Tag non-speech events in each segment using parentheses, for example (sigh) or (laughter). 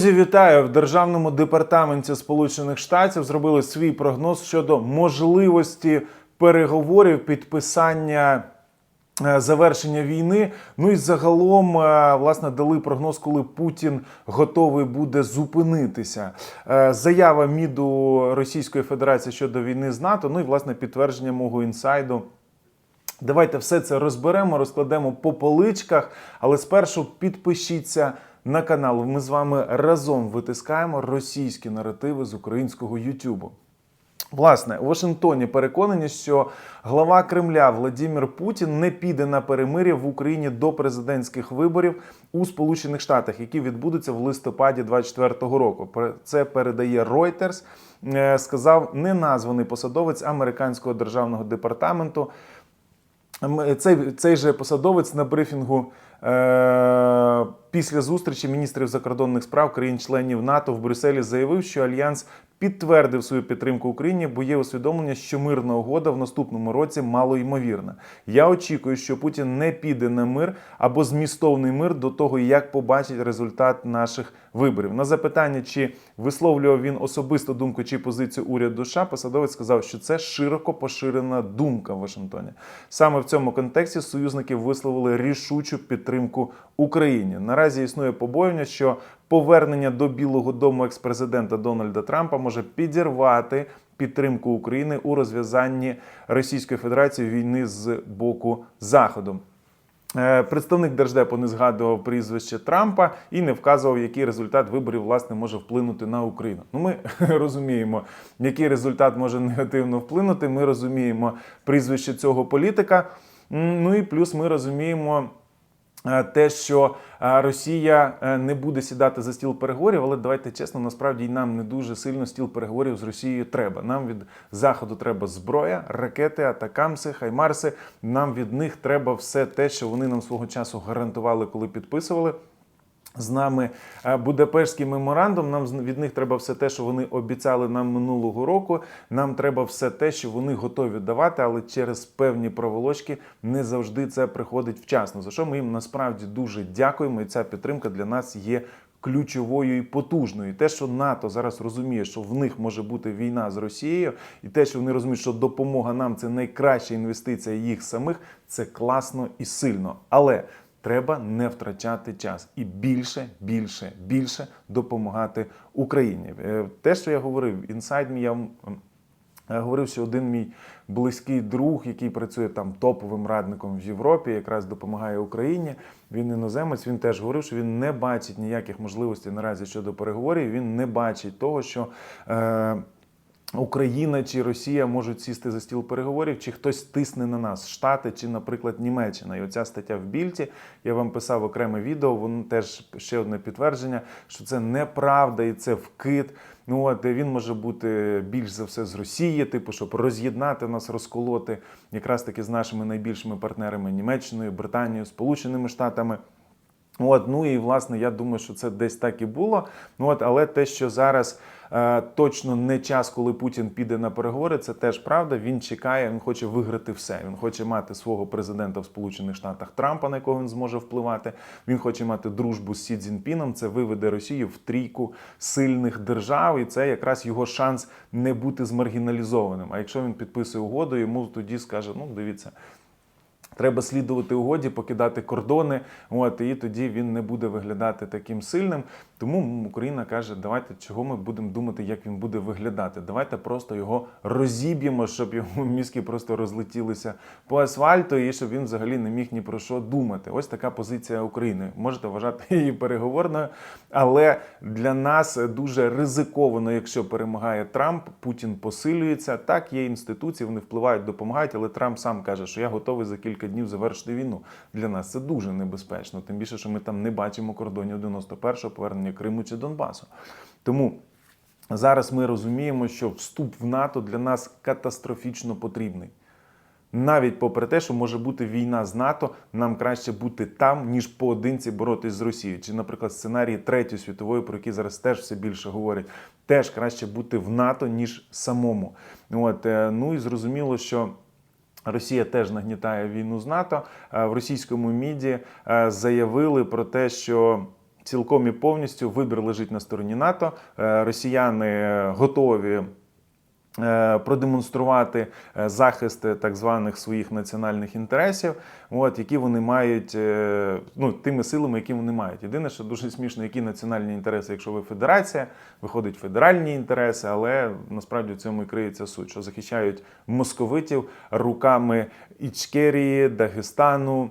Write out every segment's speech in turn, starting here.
Друзі, вітаю в державному департаменті Сполучених Штатів. Зробили свій прогноз щодо можливості переговорів, підписання е, завершення війни. Ну і загалом, е, власне, дали прогноз, коли Путін готовий буде зупинитися. Е, Заява МІДу Російської Федерації щодо війни з НАТО. Ну і власне підтвердження мого інсайду. Давайте все це розберемо, розкладемо по поличках, але спершу підпишіться на канал. Ми з вами разом витискаємо російські наративи з українського Ютубу. Власне, у Вашингтоні переконані, що глава Кремля Владимир Путін не піде на перемир'я в Україні до президентських виборів у Сполучених Штатах, які відбудуться в листопаді 2024 року. Це передає Reuters, е, сказав неназваний посадовець американського державного департаменту. Цей, цей же посадовець на брифінгу е, після зустрічі міністрів закордонних справ країн-членів НАТО в Брюсселі заявив, що альянс підтвердив свою підтримку Україні, бо є усвідомлення, що мирна угода в наступному році мало ймовірна. Я очікую, що Путін не піде на мир або змістовний мир до того, як побачить результат наших виборів. На запитання, чи висловлював він особисто думку чи позицію уряду США, посадовець сказав, що це широко поширена думка в Вашингтоні. Саме в цьому контексті союзники висловили рішучу підтримку Україні. Наразі існує побоювання, що повернення до Білого Дому експрезидента Дональда Трампа може підірвати підтримку України у розв'язанні Російської Федерації війни з боку Заходу. Е, Представник Держдепу не згадував прізвище Трампа і не вказував, який результат виборів власне може вплинути на Україну. Ну, ми (laughs) розуміємо, який результат може негативно вплинути. Ми розуміємо прізвище цього політика. Ну і плюс ми розуміємо. Е, Те, що е, Росія е, не буде сідати за стіл переговорів, але давайте чесно, насправді нам не дуже сильно стіл переговорів з Росією треба. Нам від заходу треба зброя, ракети, атакамси, хаймарси. Нам від них треба все те, що вони нам свого часу гарантували, коли підписували. З нами е, Будапештський меморандум. Нам від них треба все те, що вони обіцяли нам минулого року. Нам треба все те, що вони готові давати, але через певні проволочки не завжди це приходить вчасно. За що ми їм насправді дуже дякуємо. І ця підтримка для нас є ключовою і потужною. Те, що НАТО зараз розуміє, що в них може бути війна з Росією, і те, що вони розуміють, що допомога нам це найкраща інвестиція їх самих, це класно і сильно. Але Треба не втрачати час і більше, більше, більше допомагати Україні. Е, Те, що я говорив, інсайд мій я говорив, що один мій близький друг, який працює там топовим радником в Європі, якраз допомагає Україні. Він іноземець. Він теж говорив, що він не бачить ніяких можливостей наразі щодо переговорів. Він не бачить того, що. Е, Україна чи Росія можуть сісти за стіл переговорів, чи хтось тисне на нас, Штати чи, наприклад, Німеччина. І оця стаття в Більті, я вам писав окреме відео, воно теж ще одне підтвердження, що це неправда і це вкид. Ну от він може бути більш за все з Росії, типу, щоб роз'єднати нас, розколоти якраз таки з нашими найбільшими партнерами Німеччиною, Британією, Сполученими Штатами. От, ну і власне, я думаю, що це десь так і було. Ну от, але те, що зараз е, точно не час, коли Путін піде на переговори, це теж правда. Він чекає, він хоче виграти все. Він хоче мати свого президента в Сполучених Штатах Трампа, на якого він зможе впливати. Він хоче мати дружбу з Сі Цзіньпіном. Це виведе Росію в трійку сильних держав, і це якраз його шанс не бути змаргіналізованим. А якщо він підписує угоду, йому тоді скаже: ну дивіться. Треба слідувати угоді, покидати кордони. От і тоді він не буде виглядати таким сильним. Тому Україна каже: давайте чого ми будемо думати, як він буде виглядати. Давайте просто його розіб'ємо, щоб його мізки просто розлетілися по асфальту, і щоб він взагалі не міг ні про що думати. Ось така позиція України. Можете вважати її переговорною, але для нас дуже ризиковано, якщо перемагає Трамп, Путін посилюється. Так, є інституції, вони впливають, допомагають, але Трамп сам каже, що я готовий за кілька днів завершити війну. Для нас це дуже небезпечно. Тим більше, що ми там не бачимо кордонів 91-го повернення Криму чи Донбасу. Тому зараз ми розуміємо, що вступ в НАТО для нас катастрофічно потрібний. Навіть попри те, що може бути війна з НАТО, нам краще бути там, ніж поодинці боротись з Росією. Чи, наприклад, сценарії Третьої світової, про які зараз теж все більше говорять, теж краще бути в НАТО, ніж самому. От, е, ну і зрозуміло, що. Росія теж нагнітає війну з НАТО. Е, В російському міді е, заявили про те, що цілком і повністю вибір лежить на стороні НАТО. Е, Росіяни готові. Е, Продемонструвати е, захист так званих своїх національних інтересів, от які вони мають е, ну тими силами, які вони мають. Єдине, що дуже смішно, які національні інтереси, якщо ви федерація, виходить федеральні інтереси, але насправді в цьому і криється суть, що захищають московитів руками Ічкерії, Дагестану.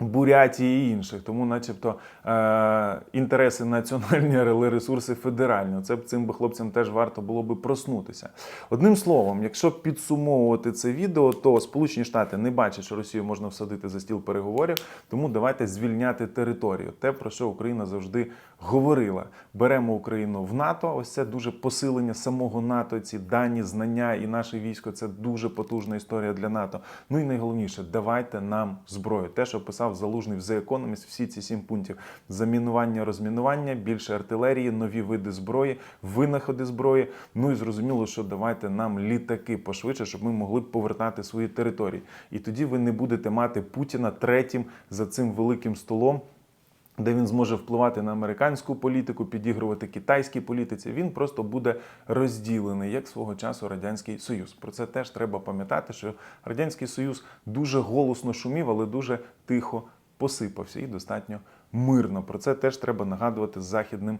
Бурятії і інших, тому, начебто, е, інтереси національні, (laughs) але ресурси федеральні. Це б цим би хлопцям теж варто було би проснутися. Одним словом, якщо підсумовувати це відео, то Сполучені Штати не бачать, що Росію можна всадити за стіл переговорів, тому давайте звільняти територію. Те, про що Україна завжди говорила. Беремо Україну в НАТО. Ось це дуже посилення самого НАТО. Ці дані, знання і наше військо це дуже потужна історія для НАТО. Ну і найголовніше, давайте нам зброю. Те, що писав залужний в The Economist, всі ці сім пунктів: замінування, розмінування, більше артилерії, нові види зброї, винаходи зброї. Ну і зрозуміло, що давайте нам літаки пошвидше, щоб ми могли повертати свої території. І тоді ви не будете мати Путіна третім за цим великим столом де він зможе впливати на американську політику, підігрувати китайській політиці. Він просто буде розділений, як свого часу радянський союз. Про це теж треба пам'ятати, що радянський союз дуже голосно шумів, але дуже тихо посипався і достатньо мирно. Про це теж треба нагадувати західним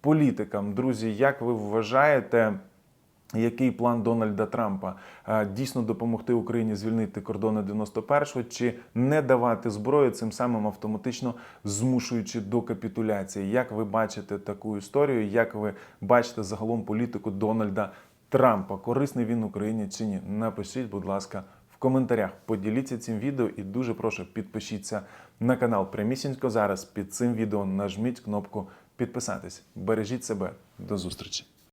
політикам. Друзі, як ви вважаєте? Який план Дональда Трампа Е, дійсно допомогти Україні звільнити кордони 91-го чи не давати зброю, цим самим автоматично змушуючи до капітуляції? Як ви бачите таку історію? Як ви бачите загалом політику Дональда Трампа? Корисний він Україні чи ні? Напишіть, будь ласка, в коментарях. Поділіться цим відео і дуже прошу підпишіться на канал. Прямісінько зараз під цим відео нажміть кнопку підписатись. Бережіть себе. До зустрічі.